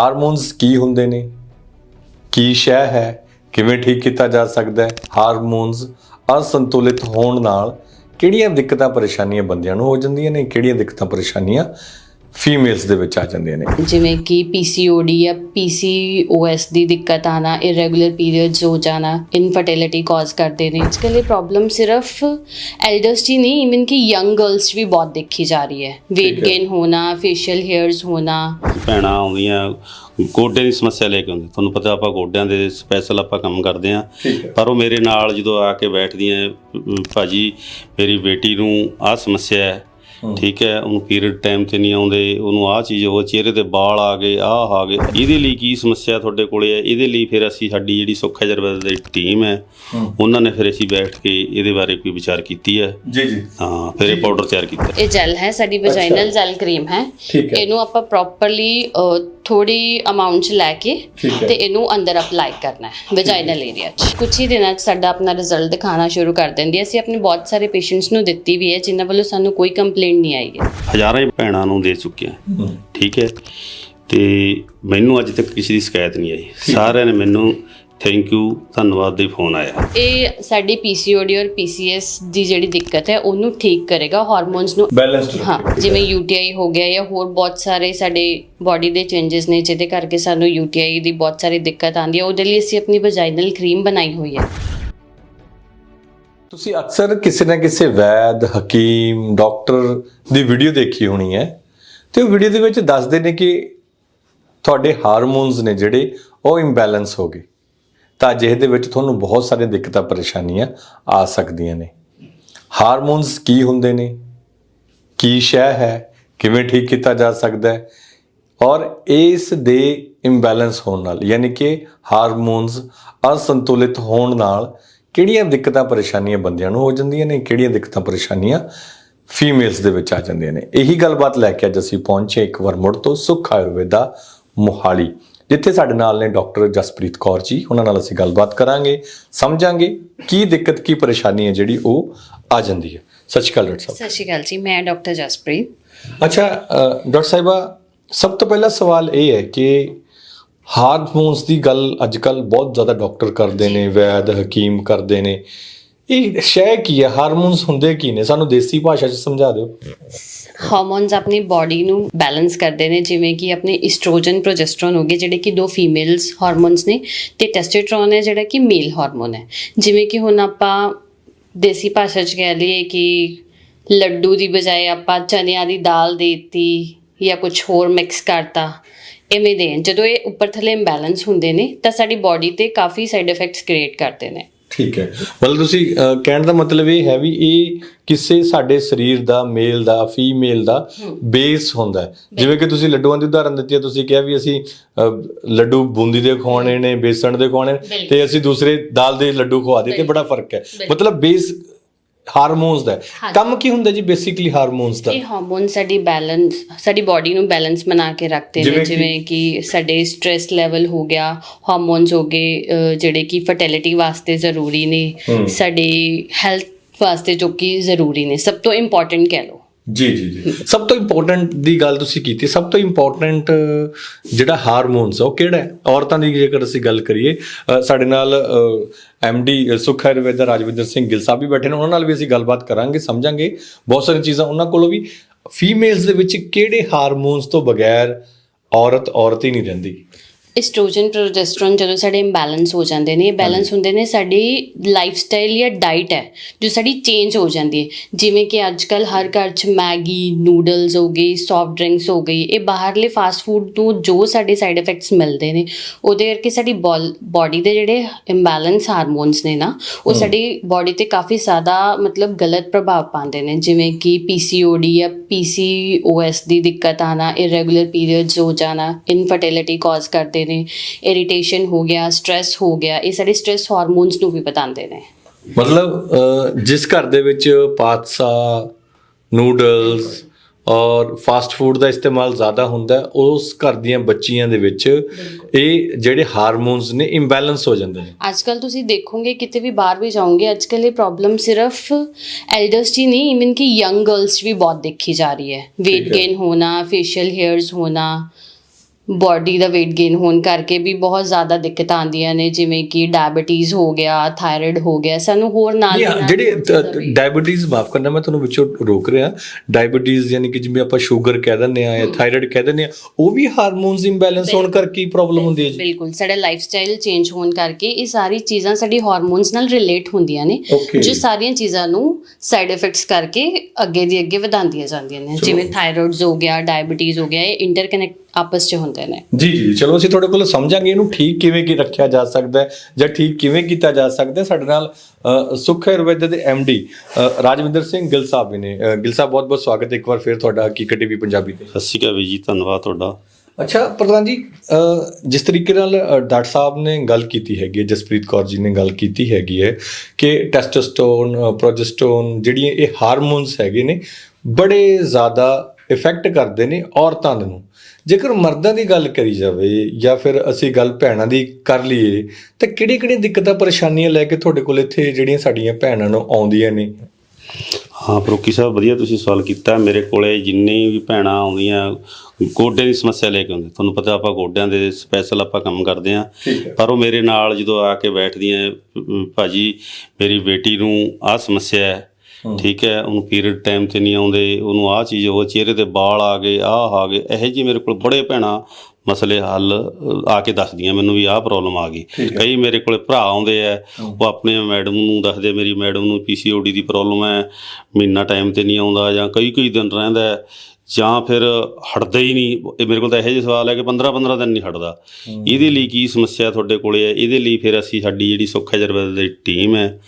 Hormones ਕੀ ਹੁੰਦੇ ਨੇ? ਕੀ ਸ਼ੈ ਹੈ? ਕਿਵੇਂ ਠੀਕ ਕੀਤਾ ਜਾ ਸਕਦਾ ਹੈ? ਹਾਰਮੋਨਸ ਅਸੰਤੁਲਿਤ ਹੋਣ ਨਾਲ ਕਿਹੜੀਆਂ ਦਿੱਕਤਾਂ ਪਰੇਸ਼ਾਨੀਆਂ ਬੰਦਿਆਂ ਨੂੰ ਹੋ ਜਾਂਦੀਆਂ ਨੇ? ਕਿਹੜੀਆਂ ਦਿੱਕਤਾਂ ਪਰੇਸ਼ਾਨੀਆਂ ਫੀਮੇਲਸ ਦੇ ਵਿੱਚ ਆ ਜਾਂਦੀਆਂ ਨੇ। ਜਿਵੇਂ ਕਿ PCOD ਜਾਂ PCOS ਦੀ ਦਿੱਕਤ ਆਣਾ ਇਰੈਗੂਲਰ ਪੀਰੀਅਡਸ ਹੋ ਜਾਣਾ ਇਨਫਰਟੀਲਿਟੀ ਕਾਜ਼ ਕਰਦੇ ਨੇ। ਅੱਜਕੱਲ੍ਹ ਇਹ ਪ੍ਰੋਬਲਮ ਸਿਰਫ ਐਲਡਰਸ 'ਚ ਹੀ ਨਹੀਂ ਇਵਨ ਕਿ ਯੰਗ ਗਰਲਸ 'ਚ ਵੀ ਬਹੁਤ ਦੇਖੀ ਜਾ ਰਹੀ ਹੈ। weight gain ਹੋਣਾ ਫੇਸ਼ੀਅਲ ਹੇਅਰਸ ਹੋਣਾ। ਭੈਣਾਂ ਆਉਂਦੀਆਂ ਗੋਡੇ ਦੀ ਸਮੱਸਿਆ ਲੈ ਕੇ ਆਉਂਦੇ। ਤੁਹਾਨੂੰ ਪਤਾ ਆਪਾਂ ਗੋਡਿਆਂ ਦੇ ਸਪੈਸ਼ਲ ਆਪਾਂ ਕੰਮ ਕਰਦੇ ਆ ਪਰ ਉਹ ਮੇਰੇ ਨਾਲ ਜਦੋਂ ਆ ਕੇ ਬੈਠਦੀਆਂ ਭਾਜੀ ਮੇਰੀ ਬੇਟੀ ਨੂੰ ਆਹ ਸਮੱਸਿਆ ਹੈ। ਠੀਕ ਹੈ ਉਹਨੂੰ ਪੀਰੀਅਡ ਟਾਈਮ ਤੇ ਨਹੀਂ ਆਉਂਦੇ ਉਹਨੂੰ ਆਹ ਚੀਜ਼ ਉਹ ਚਿਹਰੇ ਤੇ ਵਾਲ ਆ ਗਏ ਆਹ ਆ ਗਏ। ਇਹਦੇ ਲਈ ਕੀ ਸਮੱਸਿਆ ਤੁਹਾਡੇ ਕੋਲੇ ਹੈ? ਇਹਦੇ ਲਈ ਫਿਰ ਅਸੀਂ ਸਾਡੀ ਜਿਹੜੀ ਸੁੱਖ ਆਯੁਰਵੈਦ ਦੀ ਟੀਮ ਹੈ। ਉਹਨਾਂ ਨੇ ਫਿਰ ਅਸੀਂ ਬੈਠ ਕੇ ਇਹਦੇ ਬਾਰੇ ਕੋਈ ਵਿਚਾਰ ਕੀਤੀ ਹੈ? ਜੀ ਜੀ। ਹਾਂ ਫਿਰ ਇਹ ਪਾਊਡਰ ਤਿਆਰ ਕੀਤਾ ਇਹ ਜੈਲ ਹੈ ਸਾਡੀ ਵਜਾਈਨਲ ਜੈਲ ਕਰੀਮ ਹੈ। ਠੀਕ ਹੈ। ਇਹਨੂੰ ਆਪਾਂ ਪ੍ਰੋਪਰਲੀ ਥੋੜੀ ਅਮਾਉਂਟ ਚ ਲੈ ਕੇ। ਤੇ ਇਹਨੂੰ ਅੰਦਰ ਅਪਲਾਈ ਕਰਨਾ ਹੈ ਵਜਾਈਨਲ ਏਰੀਆ 'ਚ। ਕੁਝ ਹੀ ਦਿਨਾਂ 'ਚ ਸਾਡਾ ਆਪਣਾ ਰਿਜ਼ਲਟ ਦਿਖਾਉਣਾ ਸ਼ੁਰੂ ਕਰ ਦਿੰਦੀ ਹੈ। ਅਸੀਂ ਆਪਣੇ ਬਹੁਤ ਸਾਰੇ ਪੇਸ਼ੈਂਟਸ ਨੂੰ ਦਿੱਤੀ ਵੀ ਹੈ ਜਿਨ੍ਹਾਂ ਵੱਲੋਂ ਸਾਨੂੰ ਕੋਈ ਕੰਪਲੇਂਟ ਨਹੀਂ ਆਈ ਹੈ। ਹਜ਼ਾਰਾਂ ਹੀ ਭੈਣਾਂ ਨੂੰ ਦੇ ਚੁੱਕੇ ਹਾਂ। ਹਮ। ਠੀਕ ਹੈ। ਤੇ ਮੈਨੂੰ ਅੱਜ ਤੱਕ ਕਿਸੇ ਦੀ ਸ਼ਿਕਾਇਤ ਨਹੀਂ ਆਈ। ਸਾਰਿਆਂ ਨੇ ਮੈਨੂੰ ਥੈਂਕ ਯੂ ਧੰਨਵਾਦ ਦੇ ਫੋਨ ਆਇਆ। ਇਹ ਸਾਡੀ PCOD ਔਰ PCS ਦੀ ਜਿਹੜੀ ਦਿੱਕਤ ਹੈ ਉਹਨੂੰ ਠੀਕ ਕਰੇਗਾ ਹਾਰਮੋਨਸ ਨੂੰ। ਬੈਲੈਂਸਡ ਹਾਂ ਜਿਵੇਂ UTI ਹੋ ਗਿਆ ਜਾਂ ਹੋਰ ਬਹੁਤ ਸਾਰੇ ਸਾਡੇ ਬਾਡੀ ਦੇ ਚੇਂजेस ਨੇ ਜਿਹਦੇ ਕਰਕੇ ਸਾਨੂੰ UTI ਦੀ ਬਹੁਤ ਸਾਰੀ ਦਿੱਕਤ ਆਉਂਦੀ ਹੈ। ਉਹਦੇ ਲਈ ਅਸੀਂ ਆਪਣੀ ਵਜਾਈਨਲ ਕਰੀਮ ਬਣਾਈ ਹੋਈ ਹੈ। ਤੁਸੀਂ ਅਕਸਰ ਕਿਸੇ ਨਾ ਕਿਸੇ ਵੈਦ, ਹਕੀਮ, ਡਾਕਟਰ ਦੀ ਵੀਡੀਓ ਦੇਖੀ ਹੋਣੀ ਹੈ ਤੇ ਉਹ ਵੀਡੀਓ ਦੇ ਵਿੱਚ ਦੱਸਦੇ ਨੇ ਕਿ ਤੁਹਾਡੇ ਹਾਰਮੋਨਸ ਨੇ ਜਿਹੜੇ ਉਹ ਇੰਬੈਲੈਂਸ ਹੋ ਗਏ। ਤਾਂ ਅਜਿਹੇ ਦੇ ਵਿੱਚ ਤੁਹਾਨੂੰ ਬਹੁਤ ਸਾਰੀਆਂ ਦਿੱਕਤਾਂ, ਪਰੇਸ਼ਾਨੀਆਂ ਆ ਸਕਦੀਆਂ ਨੇ। ਹਾਰਮੋਨਸ ਕੀ ਹੁੰਦੇ ਨੇ? ਕੀ ਸ਼ੈ ਹੈ? ਕਿਵੇਂ ਠੀਕ ਕੀਤਾ ਜਾ ਸਕਦਾ ਹੈ? ਔਰ ਇਸ ਦੇ ਇੰਬੈਲੈਂਸ ਹੋਣ ਨਾਲ, ਯਾਨੀ ਕਿ ਹਾਰਮੋਨਸ ਅਸੰਤੁਲਿਤ ਹੋਣ ਨਾਲ ਕਿਹੜੀਆਂ ਦਿੱਕਤਾਂ ਪਰੇਸ਼ਾਨੀਆਂ ਬੰਦਿਆਂ ਨੂੰ ਹੋ ਜਾਂਦੀਆਂ ਨੇ ਕਿਹੜੀਆਂ ਦਿੱਕਤਾਂ ਪਰੇਸ਼ਾਨੀਆਂ ਫੀਮੇਲਸ ਦੇ ਵਿੱਚ ਆ ਜਾਂਦੀਆਂ ਨੇ। ਇਹੀ ਗੱਲਬਾਤ ਲੈ ਕੇ ਅੱਜ ਅਸੀਂ ਪਹੁੰਚੇ ਇੱਕ ਵਾਰ ਮੁੜ ਤੋਂ ਸੁਖ ਆਯੁਰਵੇਦਾ ਮੋਹਾਲੀ। ਜਿੱਥੇ ਸਾਡੇ ਨਾਲ ਨੇ ਡਾਕਟਰ ਜਸਪ੍ਰੀਤ ਕੌਰ ਜੀ ਉਹਨਾਂ ਨਾਲ ਅਸੀਂ ਗੱਲਬਾਤ ਕਰਾਂਗੇ ਸਮਝਾਂਗੇ ਕੀ ਦਿੱਕਤ ਕੀ ਪਰੇਸ਼ਾਨੀ ਹੈ ਜਿਹੜੀ ਉਹ ਆ ਜਾਂਦੀ ਹੈ। ਸਤਿ ਸ਼੍ਰੀ ਅਕਾਲ ਡਾਕਟਰ ਸਾਹਿਬ। ਸਤਿ ਸ਼੍ਰੀ ਅਕਾਲ ਜੀ ਮੈਂ ਡਾਕਟਰ ਜਸਪ੍ਰੀਤ। ਅੱਛਾ ਡਾਕਟਰ ਸਾਹਿਬਾ ਸਭ ਤੋਂ ਪਹਿਲਾ ਸਵਾਲ ਇਹ ਹੈ ਕਿ ਹਾਰਮੋਨਸ ਦੀ ਗੱਲ ਅੱਜ ਅੱਜਕੱਲ ਬਹੁਤ ਜ਼ਿਆਦਾ ਡਾਕਟਰ ਕਰਦੇ ਨੇ, ਵੈਦ, ਹਕੀਮ ਕਰਦੇ ਨੇ। ਇਹ ਸ਼ੈ ਕੀ ਹੈ ਹਾਰਮੋਨਸ ਹੁੰਦੇ ਕੀ ਨੇ? ਸਾਨੂੰ ਦੇਸੀ ਭਾਸ਼ਾ 'ਚ ਸਮਝਾ ਦਿਓ। ਹਾਰਮੋਨਸ ਆਪਣੀ ਬਾਡੀ ਨੂੰ ਬੈਲੈਂਸ ਕਰਦੇ ਨੇ, ਜਿਵੇਂ ਕਿ ਆਪਣੇ ਈਸਟ੍ਰੋਜਨ ਪ੍ਰੋਜੈਸਟਰੋਨ ਹੋ ਗਏ, ਜਿਹੜੇ ਕਿ ਦੋ ਫੀਮੇਲਸ ਹਾਰਮੋਨਸ ਨੇ ਤੇ ਟੈਸਟੋਸਟੇਰੋਨ ਹੈ, ਜਿਹੜਾ ਕਿ ਮੇਲ ਹਾਰਮੋਨ ਹੈ। ਜਿਵੇਂ ਕਿ ਹੁਣ ਆਪਾਂ ਦੇਸੀ ਭਾਸ਼ਾ 'ਚ ਕਹਿ ਲਈਏ ਕਿ ਲੱਡੂ ਦੀ ਬਜਾਏ ਆਪਾਂ ਚਨਿਆਂ ਦੀ ਦਾਲ ਦੇਤੀ ਜਾਂ ਕੁਝ ਹੋਰ ਮਿਕਸ ਕਰਤਾ। ਐਵੇਂ ਦੇ ਜਦੋਂ ਇਹ ਉੱਪਰ ਥੱਲੇ ਇੰਬੈਲੈਂਸ ਹੁੰਦੇ ਨੇ ਤਾਂ ਸਾਡੀ ਬਾਡੀ ਤੇ ਕਾਫੀ ਸਾਈਡ ਇਫੈਕਟਸ ਕ੍ਰੀਏਟ ਕਰਦੇ ਨੇ। ਠੀਕ ਹੈ। ਮਤਲਬ ਤੁਸੀਂ ਕਹਿਣ ਦਾ ਮਤਲਬ ਇਹ ਹੈ ਵੀ ਇਹ ਕਿਸੇ ਸਾਡੇ ਸਰੀਰ ਦਾ ਮੇਲ ਦਾ ਫੀਮੇਲ ਦਾ ਬੇਸ ਹੁੰਦਾ ਹੈ। ਜਿਵੇਂ ਕਿ ਤੁਸੀਂ ਲੱਡੂਆਂ ਦੀ ਉਦਾਹਰਨ ਦਿੱਤੀ ਹੈ ਤੁਸੀਂ ਕਿਹਾ ਵੀ ਅਸੀਂ ਲੱਡੂ ਬੂੰਦੀ ਦੇ ਖਵਾਉਣੇ ਨੇ ਬੇਸਣ ਦੇ ਖਵਾਉਣੇ ਨੇ। ਤੇ ਅਸੀਂ ਦੂਸਰੇ ਦਾਲ ਦੇ ਲੱਡੂ ਖਵਾ ਦੇ ਤੇ ਬੜਾ ਫ਼ਰਕ ਹੈ। ਮਤਲਬ ਬੇਸ ਹਾਰਮੋਨਸ ਦਾ ਹੈ। ਹਾਂਜੀ। ਕੰਮ ਕੀ ਹੁੰਦਾ ਜੀ ਬੇਸਿਕਲੀ ਹਾਰਮੋਨਸ ਦਾ ਇਹ ਹਾਰਮੋਨ ਸਾਡੀ ਬੈਲੈਂਸ ਸਾਡੀ ਬਾਡੀ ਨੂੰ ਬੈਲੈਂਸ ਬਣਾ ਕੇ ਰੱਖਦੇ ਜਿਵੇਂ ਨੇ ਕਿ- ਜਿਵੇਂ ਕਿ ਸਾਡੇ ਸਟ्रेस ਲੈਵਲ ਹੋ ਗਿਆ ਹਾਰਮੋਨਸ ਹੋ ਗਏ ਅਹ, ਜਿਹੜੇ ਕਿ ਫਰਟੀਲਿਟੀ ਵਾਸਤੇ ਜ਼ਰੂਰੀ ਨੇ ਹਮ। ਸਾਡੀ ਹੈਲਥ ਵਾਸਤੇ ਜੋ ਕਿ ਜ਼ਰੂਰੀ ਨੇ ਸਭ ਤੋਂ ਇੰਪੋਰਟੈਂਟ ਕਹਿ ਲਓ ਜੀ ਜੀ ਜੀ। ਸਭ ਤੋਂ ਇੰਪੋਰਟੈਂਟ ਦੀ ਗੱਲ ਤੁਸੀਂ ਕੀਤੀ ਸਭ ਤੋਂ ਇੰਪੋਰਟੈਂਟ ਜਿਹੜਾ ਹਾਰਮੋਨਸ ਉਹ ਕਿਹੜਾ ਹੈ? ਔਰਤਾਂ ਦੀ ਜੇਕਰ ਅਸੀਂ ਗੱਲ ਕਰੀਏ ਅ, ਸਾਡੇ ਨਾਲ ਐਮਡੀ ਸੁਖ ਆਯੁਰਵੇਦ ਰਾਜਵਿੰਦਰ ਸਿੰਘ ਗਿੱਲ ਸਾਹਿਬ ਵੀ ਬੈਠੇ ਨੇ ਉਹਨਾਂ ਨਾਲ ਵੀ ਅਸੀਂ ਗੱਲਬਾਤ ਕਰਾਂਗੇ ਸਮਝਾਂਗੇ। ਬਹੁਤ ਸਾਰੀਆਂ ਚੀਜ਼ਾਂ ਉਹਨਾਂ ਕੋਲੋਂ ਵੀ। ਫੀਮੇਲਸ ਦੇ ਵਿੱਚ ਕਿਹੜੇ ਹਾਰਮੋਨਸ ਤੋਂ ਬਗੈਰ ਔਰਤ ਔਰਤ ਹੀ ਨਹੀਂ ਰਹਿੰਦੀ? ਐਸਟ੍ਰੋਜਨ ਪ੍ਰੋਜੈਸਟਰੋਨ ਜਦੋਂ ਸਾਡੇ ਇੰਬੈਲੈਂਸ ਹੋ ਜਾਂਦੇ ਨੇ ਇਹ ਬੈਲੈਂਸ ਹੁੰਦੇ ਨੇ ਸਾਡੀ ਲਾਈਫ ਸਟਾਈਲ ਜਾਂ ਡਾਈਟ ਹੈ ਜੋ ਸਾਡੀ ਚੇਂਜ ਹੋ ਜਾਂਦੀ ਹੈ। ਜਿਵੇਂ ਕਿ ਅੱਜ ਕੱਲ ਹਰ ਘਰ 'ਚ ਮੈਗੀ ਨੂਡਲਸ ਹੋ ਗਈ ਸੌਫਟ ਡਰਿੰਕਸ ਹੋ ਗਈ ਇਹ ਬਾਹਰਲੇ ਫਾਸਟ ਫੂਡ ਤੋਂ ਜੋ ਸਾਡੇ ਸਾਈਡ ਇਫੈਕਟਸ ਮਿਲਦੇ ਨੇ ਉਹਦੇ ਕਰਕੇ ਸਾਡੀ ਬਾਡੀ ਦੇ ਜਿਹੜੇ ਇੰਬੈਲੈਂਸ ਹਾਰਮੋਨਸ ਨੇ ਨਾ ਉਹ ਸਾਡੀ ਬਾਡੀ ਤੇ ਕਾਫੀ ਜ਼ਿਆਦਾ ਮਤਲਬ ਗਲਤ ਪ੍ਰਭਾਵ ਪਾਉਂਦੇ ਨੇ। ਜਿਵੇਂ ਕਿ PCOD ਜਾਂ PCOS ਦੀ ਦਿੱਕਤ ਆਣਾ ਇਰੈਗੂਲਰ ਪੀਰੀਅਡਸ ਹੋ ਜਾਣਾ ਇਨਫਰਟੀਲਿਟੀ ਕਾਜ਼ ਕਰਦੇ ਦੱਸਦੇ ਨੇ ਇਰੀਟੇਸ਼ਨ ਹੋ ਗਿਆ ਸਟ्रेस ਹੋ ਗਿਆ ਇਹ ਸਾਡੇ ਸਟ्रेस ਹਾਰਮੋਨਸ ਨੂੰ ਵੀ ਬਤਾਉਂਦੇ ਨੇ। ਮਤਲਬ ਜਿਸ ਘਰ ਦੇ ਵਿੱਚ ਪਾਸਤਾ ਨੂਡਲਸ ਔਰ ਫਾਸਟ ਫੂਡ ਦਾ ਇਸਤੇਮਾਲ ਜ਼ਿਆਦਾ ਹੁੰਦਾ ਉਸ ਘਰ ਦੀਆਂ ਬੱਚੀਆਂ ਦੇ ਵਿੱਚ ਇਹ ਜਿਹੜੇ ਹਾਰਮੋਨਸ ਨੇ ਇੰਬੈਲੈਂਸ ਹੋ ਜਾਂਦੇ ਨੇ। ਅੱਜ ਕੱਲ ਤੁਸੀਂ ਦੇਖੋਗੇ ਕਿਤੇ ਵੀ ਬਾਹਰ ਵੀ ਜਾਓਗੇ ਅੱਜ ਕੱਲ ਇਹ ਪ੍ਰੋਬਲਮ ਸਿਰਫ ਐਲਡਰਸ ਹੀ ਨਹੀਂ ਇਵਨ ਕਿ ਯੰਗ ਗਰਲਸ ਵੀ ਬਹੁਤ ਦੇਖੀ ਜਾ ਰਹੀ ਹੈ। weight gain ਹੋਣਾ facial hairs ਹੋਣਾ ਬਾਡੀ ਦਾ weight gain ਹੋਣ ਕਰਕੇ ਵੀ ਬਹੁਤ ਜ਼ਿਆਦਾ ਦਿੱਕਤਾਂ ਆਉਂਦੀਆਂ ਨੇ ਜਿਵੇਂ ਕਿ ਡਾਇਬੀਟੀਜ਼ ਹੋ ਗਿਆ ਥਾਇਰਾਇਡ ਹੋ ਗਿਆ ਸਾਨੂੰ ਹੋਰ ਨਾਲ ਨਹੀਂ ਦੀ ਹਾਂ, ਨਾਲ ਜਿਹੜੇ ਡਾਇਬੀਟੀਜ਼ ਮਾਫ ਕਰਨਾ ਮੈਂ ਤੁਹਾਨੂੰ ਵਿੱਚੋਂ ਰੋਕ ਰਿਹਾ। ਡਾਇਬੀਟੀਜ਼ ਯਾਨੀ ਕਿ ਜਿਵੇਂ ਆਪਾਂ ਸ਼ੂਗਰ ਕਹਿ ਦਿੰਦੇ ਆ ਜਾਂ ਥਾਇਰਾਇਡ ਕਹਿ ਦਿੰਦੇ ਆ ਉਹ ਵੀ ਹਾਰਮੋਨਸ ਇੰਬੈਲੈਂਸ ਹੋਣ ਕਰਕੇ ਪ੍ਰੋਬਲਮ ਹੁੰਦੀ ਹੈ ਜੀ। ਬਿਲਕੁਲ ਸਾਡਾ ਲਾਈਫ ਸਟਾਈਲ ਚੇਂਜ ਹੋਣ ਕਰਕੇ ਇਹ ਸਾਰੀ ਚੀਜ਼ਾਂ ਸਾਡੀ ਹਾਰਮੋਨਸ ਨਾਲ ਰਿਲੇਟ ਹੁੰਦੀਆਂ ਨੇ. ਜੋ ਸਾਰੀਆਂ ਚੀਜ਼ਾਂ ਨੂੰ ਸਾਈਡ ਇਫੈਕਟਸ ਕਰਕੇ ਅੱਗੇ ਦੀ ਅੱਗੇ ਵਧਾਉਂਦੀਆਂ ਜਾਂਦੀਆਂ ਨੇ ਜਿਵੇਂ ਥਾਇਰਾਇਡਸ ਹੋ ਗਿਆ ਡਾਇਬੀਟੀਜ਼ ਹੋ ਗਿਆ ਇਹ ਇੰਟਰਕਨੈਕਟ ਆਪਸ 'ਚ ਹੁੰਦੇ ਨੇ। ਜੀ ਜੀ ਚਲੋ ਅਸੀਂ ਤੁਹਾਡੇ ਕੋਲ ਸਮਝਾਂਗੇ ਇਹਨੂੰ ਠੀਕ ਕਿਵੇਂ ਕੀ ਰੱਖਿਆ ਜਾ ਸਕਦਾ ਹੈ ਜਾਂ ਠੀਕ ਕਿਵੇਂ ਕੀਤਾ ਜਾ ਸਕਦਾ ਹੈ। ਸਾਡੇ ਨਾਲ ਅ, ਸੁੱਖ ਆਯੁਰਵੈਦ ਦੇ ਡੀ ਰਾਜਵਿੰਦਰ ਸਿੰਘ ਗਿੱਲ ਸਾਹਿਬ ਵੀ ਨੇ। ਅ, ਗਿੱਲ ਸਾਹਿਬ ਬਹੁਤ ਬਹੁਤ ਸਵਾਗਤ ਹੈ ਇੱਕ ਵਾਰ ਫਿਰ ਤੁਹਾਡਾ ਹਕੀਕਤ ਟੀਵੀ ਪੰਜਾਬੀ ਤੇ। ਸਤਿ ਸ਼੍ਰੀ ਅਕਾਲ ਵੀ ਜੀ ਧੰਨਵਾਦ ਤੁਹਾਡਾ। ਅੱਛਾ ਪ੍ਰਧਾਨ ਜੀ ਅ, ਜਿਸ ਤਰੀਕੇ ਨਾਲ ਅ, ਡਾਕਟਰ ਸਾਹਿਬ ਨੇ ਗੱਲ ਕੀਤੀ ਹੈਗੀ ਹੈ ਜਸਪ੍ਰੀਤ ਕੌਰ ਜੀ ਨੇ ਗੱਲ ਕੀਤੀ ਹੈਗੀ ਹੈ ਕਿ ਟੈਸਟੋਸਟੋਨ ਅ, ਪ੍ਰੋਜੈਸਟੋਨ ਜਿਹੜੀਆਂ ਇਹ ਹਾਰਮੋਨਸ ਹੈਗੇ ਨੇ ਬੜੇ ਜ਼ਿਆਦਾ ਇਫੈਕਟ ਕਰਦੇ ਨੇ ਔਰਤਾਂ ਦੇ ਨੂੰ। ਜੇਕਰ ਮਰਦਾਂ ਦੀ ਗੱਲ ਕਰੀ ਜਾਵੇ ਜਾਂ ਫਿਰ ਅਸੀਂ ਗੱਲ ਭੈਣਾਂ ਦੀ ਕਰ ਲਈਏ ਤਾਂ ਕਿਹੜੀ ਕਿਹੜੀ ਦਿੱਕਤਾਂ ਪਰੇਸ਼ਾਨੀਆਂ ਲੈ ਕੇ ਤੁਹਾਡੇ ਕੋਲ ਇੱਥੇ ਜਿਹੜੀਆਂ ਸਾਡੀਆਂ ਭੈਣਾਂ ਨੂੰ ਆਉਂਦੀਆਂ ਨੇ? ਹਾਂ ਫਰੂਕੀ ਸਾਹਿਬ ਵਧੀਆ ਤੁਸੀਂ ਸਵਾਲ ਕੀਤਾ। ਮੇਰੇ ਕੋਲੇ ਜਿੰਨੀ ਵੀ ਭੈਣਾਂ ਆਉਂਦੀਆਂ ਗੋਡੇ ਦੀ ਸਮੱਸਿਆ ਲੈ ਕੇ ਆਉਂਦੇ। ਤੁਹਾਨੂੰ ਪਤਾ ਆਪਾਂ ਗੋਡਿਆਂ ਦੇ ਸਪੈਸ਼ਲ ਆਪਾਂ ਕੰਮ ਕਰਦੇ ਆਂ ਪਰ ਉਹ ਮੇਰੇ ਨਾਲ ਜਦੋਂ ਆ ਕੇ ਬੈਠਦੀਆਂ ਭਾਜੀ ਮੇਰੀ ਬੇਟੀ ਨੂੰ ਆਹ ਸਮੱਸਿਆ ਹੈ। ਠੀਕ ਹੈ ਉਹਨੂੰ ਪੀਰੀਅਡ ਟਾਈਮ ਤੇ ਨਹੀਂ ਆਉਂਦੇ ਉਹਨੂੰ ਆਹ ਚੀਜ਼ ਉਹ ਚਿਹਰੇ ਤੇ ਵਾਲ ਆ ਗਏ ਆਹ ਆ ਗਏ ਇਹੋ ਜਿਹੇ ਮੇਰੇ ਕੋਲ ਬੜੇ ਭੈਣਾਂ ਮਸਲੇ ਹੱਲ ਆ ਕੇ ਦੱਸਦੀਆਂ ਮੈਨੂੰ ਵੀ ਆਹ ਪ੍ਰੋਬਲਮ ਆ ਗਈ। ਕਈ ਮੇਰੇ ਕੋਲੇ ਭਰਾ ਆਉਂਦੇ ਆ ਉਹ ਆਪਣੇ ਮੈਡਮ ਨੂੰ ਦੱਸਦੇ ਮੇਰੀ ਮੈਡਮ ਨੂੰ ਪੀਸੀਓਡੀ ਦੀ ਪ੍ਰੋਬਲਮ ਹੈ ਮਹੀਨਾ ਟਾਈਮ ਤੇ ਨਹੀਂ ਆਉਂਦਾ ਜਾਂ ਕਈ ਕਈ ਦਿਨ ਰਹਿੰਦਾ ਜਾਂ ਫਿਰ ਹਟਦਾ ਹੀ ਨਹੀਂ। ਇਹ ਮੇਰੇ ਕੋਲ ਤਾਂ ਇਹੋ ਜਿਹੇ ਸਵਾਲ ਹੈ ਕਿ 15 15 ਦਿਨ ਨਹੀਂ ਹਟਦਾ। ਇਹਦੇ ਲਈ ਕੀ ਸਮੱਸਿਆ ਤੁਹਾਡੇ ਕੋਲੇ ਹੈ? ਇਹਦੇ ਲਈ ਫਿਰ ਅਸੀਂ ਸਾਡੀ ਜਿਹੜੀ ਸੁੱਖ ਆਯੁਰਵੈਦ ਦੀ ਟੀਮ ਹੈ